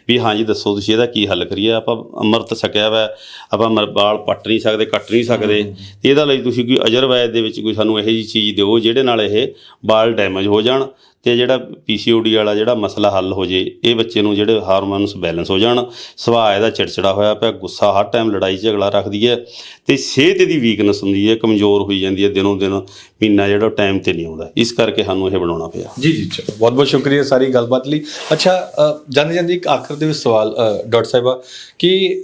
ਵੀ ਹਾਂ ਜੀ ਦੱਸੋ ਤੁਸੀਂ ਇਹਦਾ ਕੀ ਹੱਲ ਕਰੀਏ? ਆਪਾਂ ਅੰਮ੍ਰਿਤ ਛਕਿਆ ਵਾ ਆਪਾਂ ਮਰ- ਵਾਲ ਪੱਟ ਨਹੀਂ ਸਕਦੇ ਕੱਟ ਨਹੀਂ ਸਕਦੇ। ਇਹਦਾ ਲਈ ਤੁਸੀਂ ਕੋਈ ਅਜਰਵੈਦ ਦੇ ਵਿੱਚ ਕੋਈ ਸਾਨੂੰ ਇਹੋ ਜਿਹੀ ਚੀਜ਼ ਦਿਓ ਜਿਹਦੇ ਨਾਲ ਇਹ ਬਾਲ ਡੈਮੇਜ ਹੋ ਜਾਣ ਤੇ ਜਿਹੜਾ ਪੀਸੀਓਡੀ ਵਾਲਾ ਜਿਹੜਾ ਮਸਲਾ ਹੱਲ ਹੋ ਜੇ ਇਹ ਬੱਚੇ ਨੂੰ ਜਿਹੜੇ ਹਾਰਮੋਨਸ ਬੈਲੈਂਸ ਹੋ ਜਾਣ ਸੁਭਾਅ ਇਹਦਾ ਚਿੜਚਿੜਾ ਹੋਇਆ ਪਿਆ ਗੁੱਸਾ ਹਰ ਟਾਈਮ ਲੜਾਈ ਝਗੜਾ ਰੱਖਦੀ ਹੈ ਤੇ ਸਿਹਤ ਦੀ ਵੀਕਨੈਸ ਹੁੰਦੀ ਹੈ ਕਮਜ਼ੋਰ ਹੋਈ ਜਾਂਦੀ ਹੈ ਦਿਨੋਂ ਦਿਨ ਮਹੀਨਾ ਜਿਹੜਾ ਟਾਈਮ ਤੇ ਨਹੀਂ ਆਉਂਦਾ। ਇਸ ਕਰਕੇ ਸਾਨੂੰ ਇਹ ਬਣਾਉਣਾ ਪਿਆ। ਜੀ ਜੀ ਚਲੋ। ਬਹੁਤ ਬਹੁਤ ਸ਼ੁਕਰੀਆ ਸਾਰੀ ਗੱਲਬਾਤ ਲਈ। ਅੱਛਾ ਜਾਂਦੇ ਜਾਂਦੇ ਇੱਕ ਆਖਰ ਦੇ ਵਿੱਚ ਸਵਾਲ ਅ, ਡਾਕਟਰ ਸਾਹਿਬਾ ਕਿ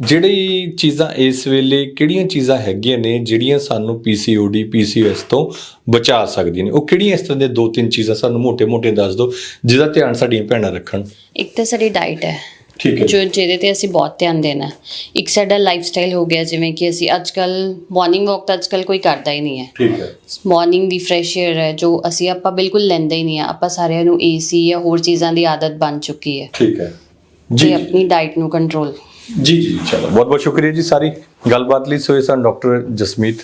ਜਿਹੜੀ ਚੀਜ਼ਾਂ ਇਸ ਵੇਲੇ ਕਿਹੜੀਆਂ ਚੀਜ਼ਾਂ ਹੈਗੀਆਂ ਨੇ ਜਿਹੜੀਆਂ ਸਾਨੂੰ ਪੀਸੀਓਡੀ ਪੀਸੀਐਸ ਤੋਂ ਬਚਾ ਸਕਦੀਆਂ ਨੇ? ਉਹ ਕਿਹੜੀਆਂ ਇਸ ਤਰ੍ਹਾਂ ਦੇ ਦੋ ਤਿੰਨ ਚੀਜ਼ਾਂ ਸਾਨੂੰ ਮੋٹے-ਮੋٹے ਦੱਸ ਦਿਓ ਜਿਹਦਾ ਧਿਆਨ ਸਾਡੀਆਂ ਭੈਣਾਂ ਰੱਖਣ। ਇੱਕ ਤਾਂ ਸਾਡੀ ਡਾਈਟ ਹੈ। ਠੀਕ ਹੈ ਜੋ। ਜਿਹਦੇ ਤੇ ਅਸੀਂ ਬਹੁਤ ਧਿਆਨ ਦੇਣਾ ਇੱਕ ਸਾਡਾ ਲਾਈਫ ਸਟਾਈਲ ਹੋ ਗਿਆ ਜਿਵੇਂ ਕਿ ਅਸੀਂ ਅੱਜ ਕੱਲ ਮਾਰਨਿੰਗ ਵਾਕ ਤਾਂ ਅੱਜ ਕੱਲ ਕੋਈ ਕਰਦਾ ਹੀ ਨਹੀਂ ਹੈ। ਠੀਕ ਹੈ। ਮਾਰਨਿੰਗ ਦੀ ਫਰੈਸ਼ ਏਅਰ ਹੈ ਜੋ ਅਸੀਂ ਆਪਾਂ ਬਿਲਕੁਲ ਲੈਂਦੇ ਹੀ ਨਹੀਂ ਆ ਆਪਾਂ ਸਾਰਿਆਂ ਨੂੰ ਏਸੀ ਜਾਂ ਹੋਰ ਚੀਜ਼ਾਂ ਦੀ ਆਦਤ ਬਣ ਚੁੱਕੀ ਹੈ। ਠੀਕ ਹੈ। ਜੀ। ਆਪਣੀ ਡਾਈਟ ਨੂੰ ਕੰਟਰੋਲ ਜੀ ਜੀ, ਚਲੋ। ਬਹੁਤ ਬਹੁਤ ਸ਼ੁਕਰੀਆ ਜੀ ਸਾਰੀ ਗੱਲਬਾਤ ਲਈ। ਸੋਏ ਸਨ ਡਾਕਟਰ ਜਸਮੀਤ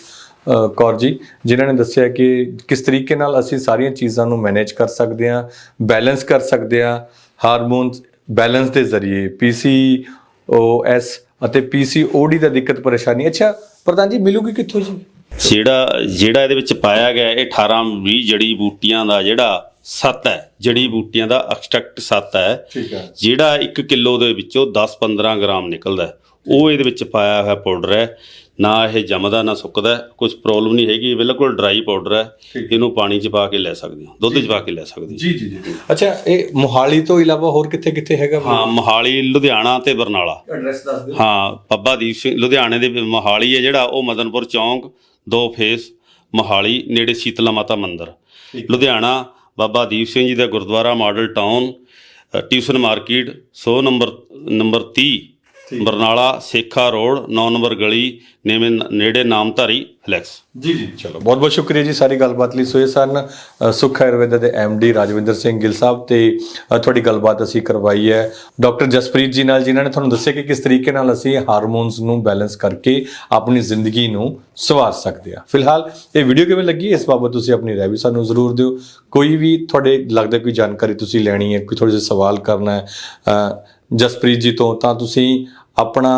ਕੌਰ ਜੀ, ਜਿਨ੍ਹਾਂ ਨੇ ਦੱਸਿਆ ਕਿ ਕਿਸ ਤਰੀਕੇ ਨਾਲ ਅਸੀਂ ਸਾਰੀਆਂ ਚੀਜ਼ਾਂ ਨੂੰ ਮੈਨੇਜ ਕਰ ਸਕਦੇ ਹਾਂ, ਬੈਲੈਂਸ ਕਰ ਸਕਦੇ ਹਾਂ, ਹਾਰਮੋਨਸ ਬੈਲੈਂਸ ਦੇ ਜ਼ਰੀਏ ਪੀਸੀਓਐਸ ਅਤੇ ਪੀਸੀਓਡੀ ਦਾ ਦਿੱਕਤ ਪਰੇਸ਼ਾਨੀ। ਅੱਛਾ, ਪ੍ਰਧਾਨ ਜੀ, ਮਿਲੂਗੀ ਕਿੱਥੋਂ ਜੀ? ਜਿਹੜਾ ਜਿਹੜਾ ਇਹਦੇ ਵਿੱਚ ਪਾਇਆ ਗਿਆ, ਇਹ 18 20 ਜੜੀ ਬੂਟੀਆਂ ਦਾ ਜਿਹੜਾ ਸੱਤ ਹੈ ਜੜੀ ਬੂਟੀਆਂ ਦਾ ਐਕਸਟ੍ਰੈਕਟ ਸੱਤ ਹੈ। ਠੀਕ ਹੈ। ਜਿਹੜਾ 1 ਕਿਲੋ ਦੇ ਵਿੱਚੋਂ 10-15 ਗ੍ਰਾਮ ਨਿਕਲਦਾ ਹੈ, ਉਹ ਇਹਦੇ ਵਿੱਚ ਪਾਇਆ ਹੋਇਆ ਪਾਊਡਰ ਹੈ। ਨਾ ਇਹ ਜੰਮਦਾ ਨਾ ਸੁੱਕਦਾ ਕੁਝ ਪ੍ਰੋਬਲਮ ਨਹੀਂ ਹੈਗੀ ਬਿਲਕੁਲ ਡਰਾਈ ਪਾਊਡਰ ਹੈ। ਇਹਨੂੰ ਪਾਣੀ 'ਚ ਪਾ ਕੇ ਲੈ ਸਕਦੇ ਹੋ। ਦੁੱਧ 'ਚ ਪਾ ਕੇ ਲੈ ਸਕਦੇ ਹੋ। ਜੀ ਜੀ ਜੀ ਅੱਛਾ ਇਹ ਮੋਹਾਲੀ ਤੋਂ ਇਲਾਵਾ ਹੋਰ ਕਿੱਥੇ ਕਿੱਥੇ ਹੈਗਾ? ਹਾਂ ਮੋਹਾਲੀ ਲੁਧਿਆਣਾ ਤੇ ਬਰਨਾਲਾ। ਐਡਰੈਸ ਦੱਸ ਦਿਓ। ਹਾਂ ਪੱਬਾ ਦੀਪ ਸਿੰਘ ਲੁਧਿਆਣੇ ਦੇ ਮੋਹਾਲੀ ਹੈ ਜਿਹੜਾ ਉਹ ਮਦਨਪੁਰ ਚੌਂਕ ਦੋ ਫੇਸ ਮੋਹਾਲੀ ਨੇੜੇ ਸ਼ੀਤਲਾ ਮਾਤਾ ਮੰਦਿਰ। ਲੁਧਿਆਣਾ ਬਾਬਾ ਦੀਪ ਸਿੰਘ ਜੀ ਦਾ gurdwara model town tuition market 100 number number 30 Barnala Sekha road 9 number ਗਲੀ ਨੇਵੇਂ ਨੇੜੇ ਨਾਮਧਾਰੀ ਫਲੈਕਸ। ਜੀ ਜੀ। ਚਲੋ ਬਹੁਤ ਬਹੁਤ ਸ਼ੁਕਰੀਆ ਜੀ ਸਾਰੀ ਗੱਲਬਾਤ ਲਈ ਸੋ ਇਹ ਸਨ ਸੁੱਖ ਆਯੁਰਵੇਦਾ ਦੇ ਡੀ ਰਾਜਵਿੰਦਰ ਸਿੰਘ ਗਿੱਲ ਸਾਹਿਬ ਤੇ ਤੁਹਾਡੀ ਗੱਲਬਾਤ ਅਸੀਂ ਕਰਵਾਈ ਹੈ। ਡਾਕਟਰ ਜਸਪ੍ਰੀਤ ਜੀ ਨਾਲ ਜਿਨ੍ਹਾਂ ਨੇ ਤੁਹਾਨੂੰ ਦੱਸਿਆ ਕਿ ਕਿਸ ਤਰੀਕੇ ਨਾਲ ਅਸੀਂ ਹਾਰਮੋਨਸ ਨੂੰ ਬੈਲੈਂਸ ਕਰਕੇ ਆਪਣੀ ਜ਼ਿੰਦਗੀ ਨੂੰ ਸਵਾਰ ਸਕਦੇ ਹਾਂ। ਫਿਲਹਾਲ ਇਹ ਵੀਡੀਓ ਕਿਵੇਂ ਲੱਗੀ ਇਸ ਬਾਬਤ ਤੁਸੀਂ ਆਪਣੀ ਰਾਏ ਵੀ ਸਾਨੂੰ ਜ਼ਰੂਰ ਦਿਓ। ਕੋਈ ਵੀ ਤੁਹਾਡੇ ਲੱਗਦਾ ਕੋਈ ਜਾਣਕਾਰੀ ਤੁਸੀਂ ਲੈਣੀ ਹੈ ਕੋਈ ਥੋੜੇ ਜਿਹੇ ਸਵਾਲ ਕਰਨਾ ਹੈ ਜਸਪ੍ਰੀਤ ਜੀ ਤੋਂ, ਤਾਂ ਤੁਸੀਂ ਆਪਣਾ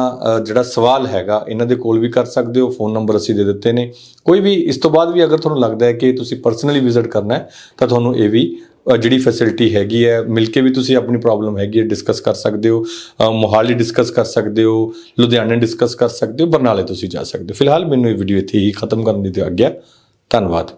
ਜਿਹੜਾ ਸਵਾਲ ਹੈਗਾ, ਇਹਨਾਂ ਦੇ ਕੋਲ ਵੀ ਕਰ ਸਕਦੇ ਹੋ, ਫੋਨ ਨੰਬਰ ਅਸੀਂ ਦੇ ਦਿੱਤੇ ਨੇ। ਕੋਈ ਵੀ, ਇਸ ਤੋਂ ਬਾਅਦ ਵੀ ਅਗਰ ਤੁਹਾਨੂੰ ਲੱਗਦਾ ਹੈ ਕਿ ਤੁਸੀਂ ਪਰਸਨਲੀ ਵਿਜ਼ਿਟ ਕਰਨਾ ਹੈ, ਤਾਂ ਤੁਹਾਨੂੰ ਇਹ ਵੀ ਜਿਹੜੀ ਫੈਸਿਲਿਟੀ ਹੈਗੀ ਹੈ, ਮਿਲ ਕੇ ਵੀ ਤੁਸੀਂ ਆਪਣੀ ਪ੍ਰੋਬਲਮ ਹੈਗੀ ਹੈ ਡਿਸਕਸ ਕਰ ਸਕਦੇ ਹੋ। ਮੋਹਾਲੀ ਡਿਸਕਸ ਕਰ ਸਕਦੇ ਹੋ, ਲੁਧਿਆਣੇ ਡਿਸਕਸ ਕਰ ਸਕਦੇ ਹੋ, ਬਰਨਾਲੇ ਤੁਸੀਂ ਜਾ ਸਕਦੇ ਹੋ। ਫਿਲਹਾਲ ਮੈਨੂੰ ਇਹ ਵੀਡੀਓ ਇੱਥੇ ਹੀ ਖਤਮ ਕਰਨ ਦੀ ਦਿਓ ਆਗਿਆ। ਧੰਨਵਾਦ।